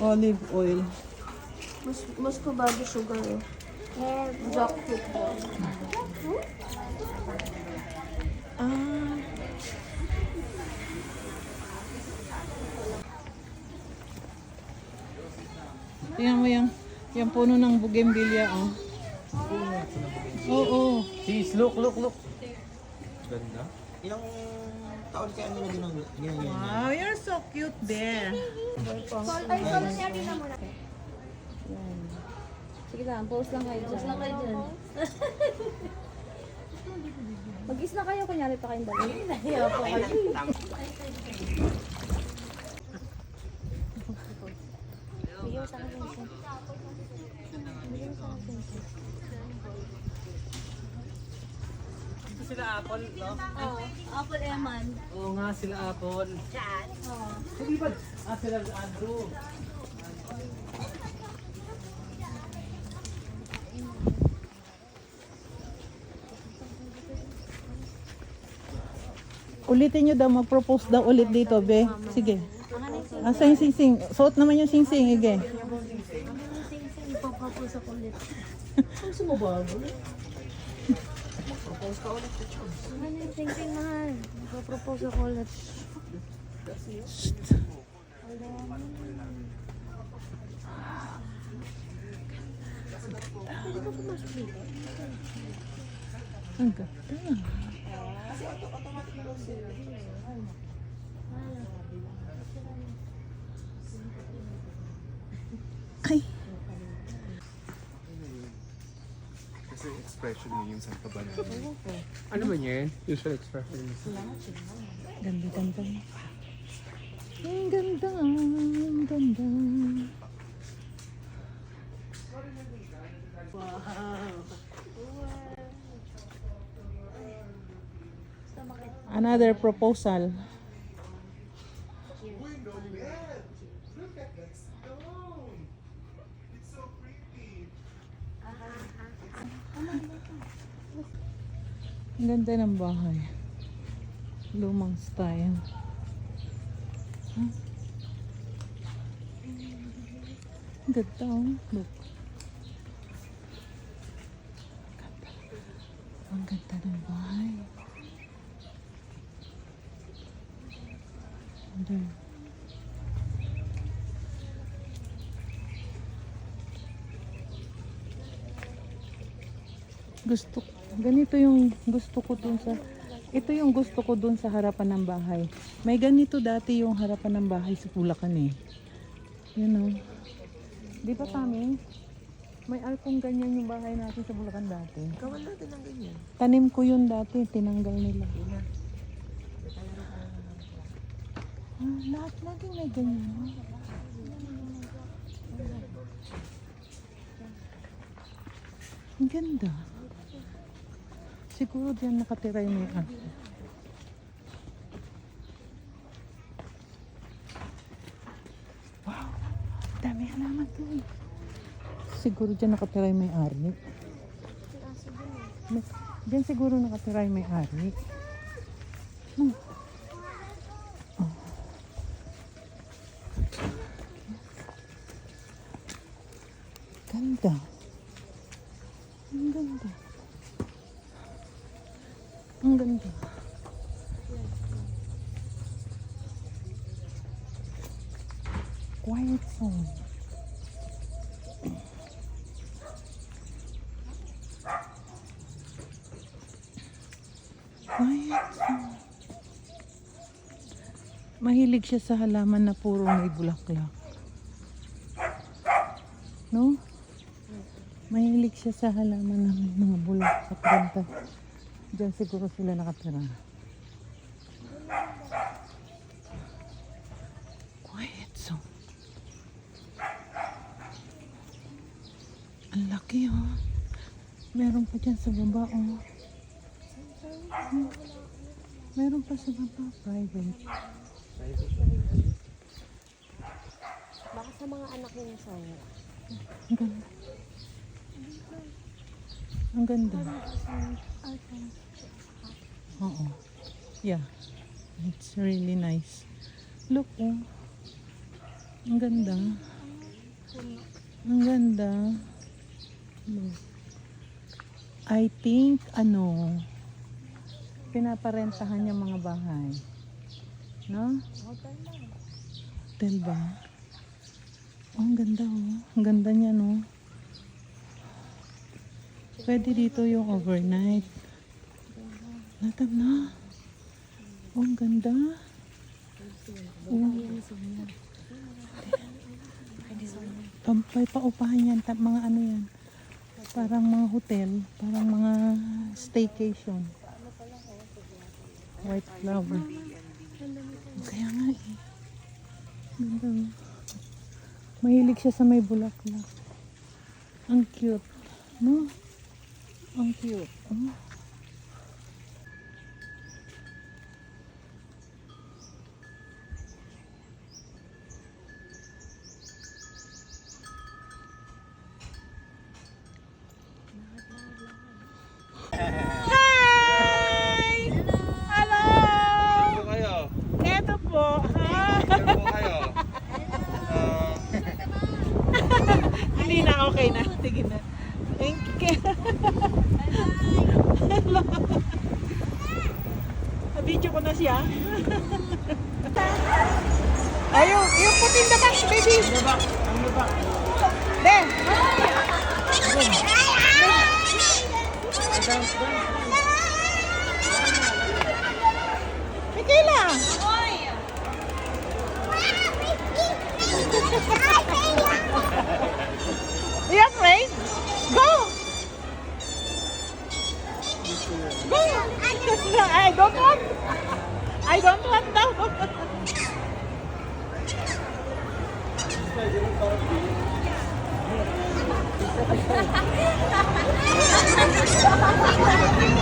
Olive oil. Mas, mas bago sugar eh. Jackfruit daw. Ah. Tingnan mo yung, yung puno ng bougainvillea, oh. Oo. Oh, Sis, look, look, look. Ganda. Ilang taon kaya nila ginang ginang Wow, you're so cute there. Ay, solo niya na muna. Sige lang, pause lang kayo dyan. Pause lang kayo dyan. Mag-is na kayo, kunyari pa kayong dalawa. Nahiya po kayo. Bigyan mo sa akin Vincent. Bigyan mo sa akin Vincent. Sila apple, no? Oo, Apple Eman. Oo nga, sila apple. Oo. Hindi ba? Ah, sila Andrew. Ulitin nyo daw, mag-propose daw ulit dito, be. Sige. Asa yung sing-sing? Suot naman yung sing-sing, ige. Vincent, ipapapos ako ulit. Ano yung sing-sing mahal? Ipapropose ako ulit. Pwede ba pumasok dito? Ang ganda. Ay, Kasi expression niya yung Santa Banana. Ano ba yan? Usual expression. ganda, ganda. Ang ganda, ang ganda. Another proposal. Ang ganda ng bahay. Lumang style. Huh? Ang ganda oh. Look. Ang ganda ng bahay. Ganda. Gusto ganito yung gusto ko dun sa ito yung gusto ko dun sa harapan ng bahay. May ganito dati yung harapan ng bahay sa Bulacan eh. You know. Di ba kami? May alkong ganyan yung bahay natin sa Bulacan dati. Kawan natin ang ganyan. Tanim ko yun dati, tinanggal nila. Ah, lahat lagi may ganyan. Ang ganda. Siguro diyan nakatira yung may ako. Wow, dami halaman to eh. Siguro diyan nakatira yung may ari. May- Diyan siguro nakatira yung may ari. Hmm. Oh. Ganda. Ang ganda. Ang ganda. Quiet zone. Quiet zone. Mahilig siya sa halaman na puro may bulaklak. No? Mahilig siya sa halaman na may mga bulaklak. Ganda. Diyan siguro sila nakatira. Quiet zone. Ang laki oh. Meron pa dyan sa baba oh. Meron pa sa baba private. Baka sa mga anak niya sana. Ang ganda. Ang ganda. Oo. Yeah. It's really nice. Look, oh. Ang ganda. Ang ganda. Look. I think, ano, pinaparentahan yung mga bahay. No? Hotel ba? Oh, ang ganda, oh. Ang ganda niya, no? Pwede dito yung overnight. Natab na. Oh, ang ganda. Oh. Pampay paupahan yan. Mga ano yan. Parang mga hotel. Parang mga staycation. White flower. Kaya nga eh. Mahilig siya sa may bulaklak. Ang cute. No? Ang cute. Oh. I don't want. I don't want daw. Why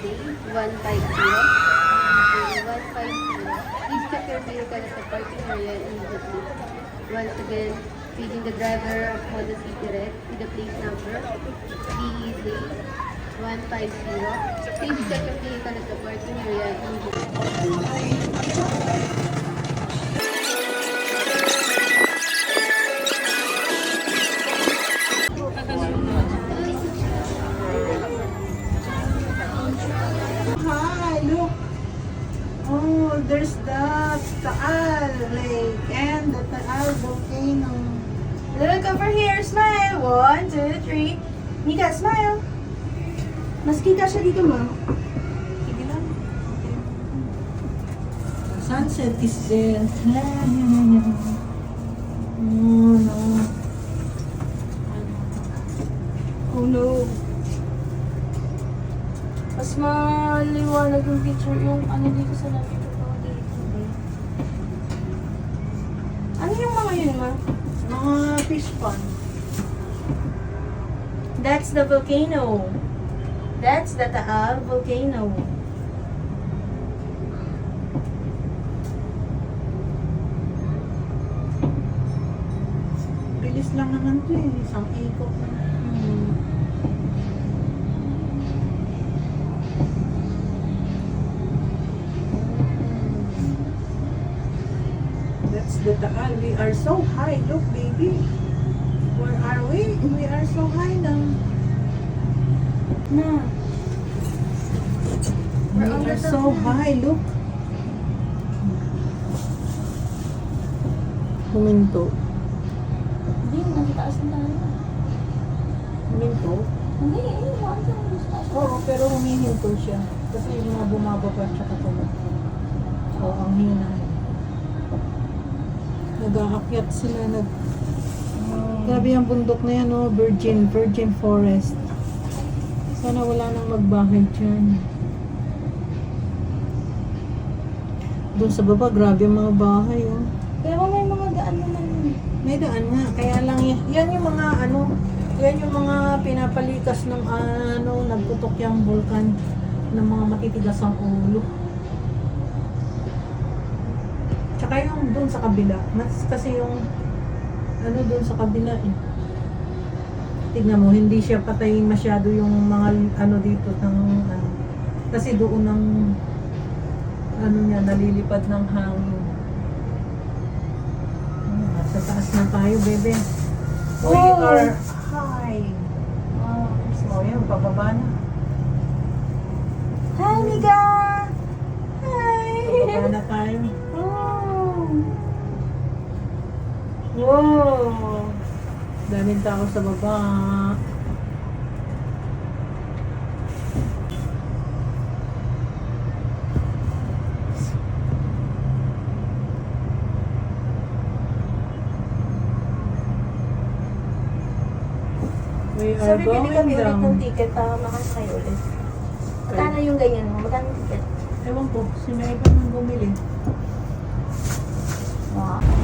Okay, 150. Please check your the parking area immediately. Once again, feeding the driver of Honda Red with the plate number BEZ 150. Please check your vehicle at the parking area immediately. Taal Lake and the Taal volcano. Look over here, smile. One, two, three. Mika, smile. Mas kita siya dito, ma. Sige lang. Sunset is there. Oh, no. Oh no. Mas maliwanag yung picture yung ano dito sa labi ko pa dito. Ano yung mga? Mga fish pond. That's the volcano. That's the Taal volcano. Bilis lang naman to eh. Isang ikot na. Taal. We are so high. Look, baby. Where are we? We are so high now. Na. We are so high. Look. Huminto. Hindi, nasa taas na tayo. Huminto? Hindi, eh, wala sa taas. Oo, pero humihinto siya. Kasi yung mga bumababa tsaka tulog. Oo, ang hina. Nag-aakyat sila. Nag... Grabe yung bundok na yan, oh, virgin, virgin forest. Sana wala nang magbahay dyan. Doon sa baba, grabe yung mga bahay, oh. Pero may mga daan naman yun. May daan nga, kaya lang y- yan yung mga ano, yan yung mga pinapalikas ng ano, nagputok yung vulkan ng mga matitigas ang ulo. Tsaka yung doon sa kabila, mas kasi yung ano doon sa kabila eh. Tignan mo, hindi siya patay masyado yung mga ano dito ng ano. Kasi doon ng ano niya, nalilipad ng hangin. Ah, Sa taas na tayo, bebe. We Oh. are high. Oh, so, yun, pababa na. Hi, Mika! Hi! Pababa na tayo. Oh. Wow! Daming tao sa baba. We So, are bibili going kami ulit ng ticket para makasakay ulit. Magkano yung ganyan mo? Magkano ticket? Ewan ko, si Megan nang bumili. Wow.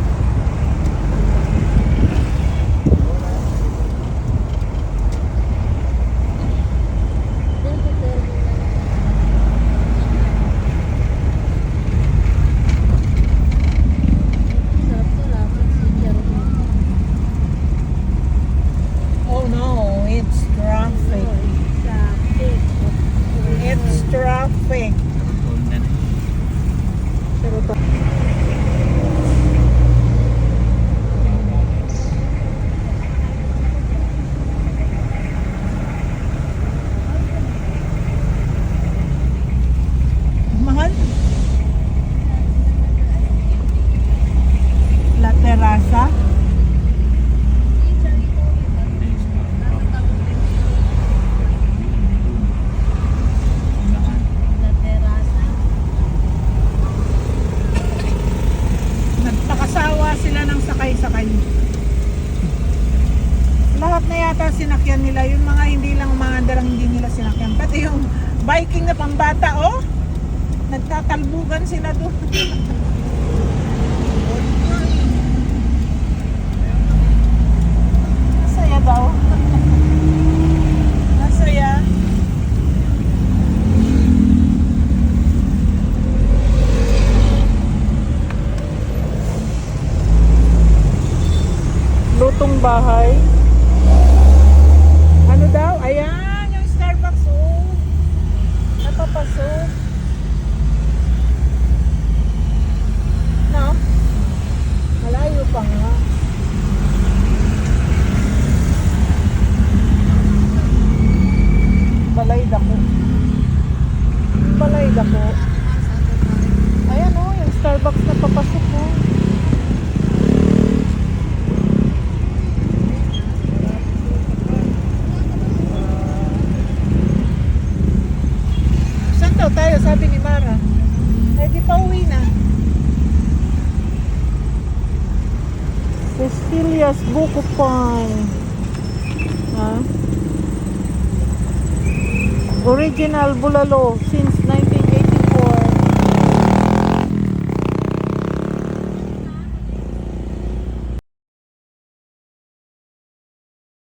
Pan. Ha? Original bulalo. Sin